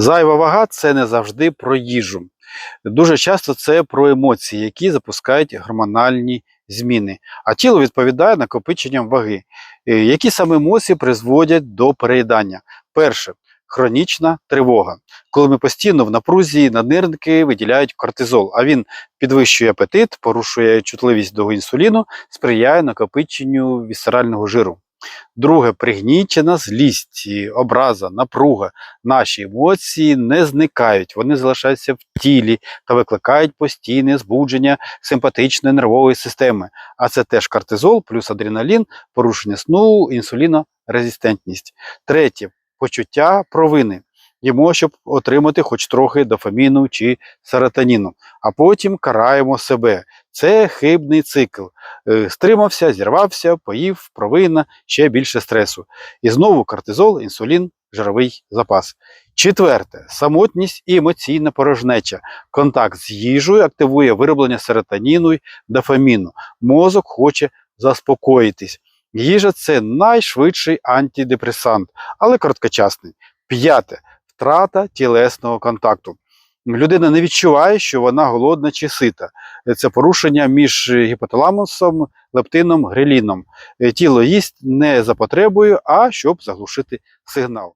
Зайва вага це не завжди про їжу. Дуже часто це про емоції, які запускають гормональні зміни. А тіло відповідає накопиченням ваги. Е, Які саме емоції призводять до переїдання? Перше хронічна тривога. Коли ми постійно в напрузі, наднирники виділяють кортизол, а він підвищує апетит, порушує чутливість до інсуліну, сприяє накопиченню вісцерального жиру. Друге пригнічена злість, образа, напруга. Наші емоції не зникають, вони залишаються в тілі та викликають постійне збудження симпатичної нервової системи. А це теж кортизол плюс адреналін, порушення сну, інсулінорезистентність. Третє почуття провини. Їмо, щоб отримати хоч трохи дофаміну чи серотоніну, а потім караємо себе. Це хибний цикл. Е, Стримався, зірвався, поїв, провина, ще більше стресу. І знову кортизол, інсулін, жировий запас. Четверте самотність і емоційна порожнеча. Контакт з їжею активує вироблення серотоніну й дофаміну. Мозок хоче заспокоїтись. Їжа це найшвидший антидепресант, але короткочасний. П'яте втрата тілесного контакту. Людина не відчуває, що вона голодна чи сита. Це порушення між гіпоталамусом, лептином, греліном. Тіло їсть не за потребою, а щоб заглушити сигнал.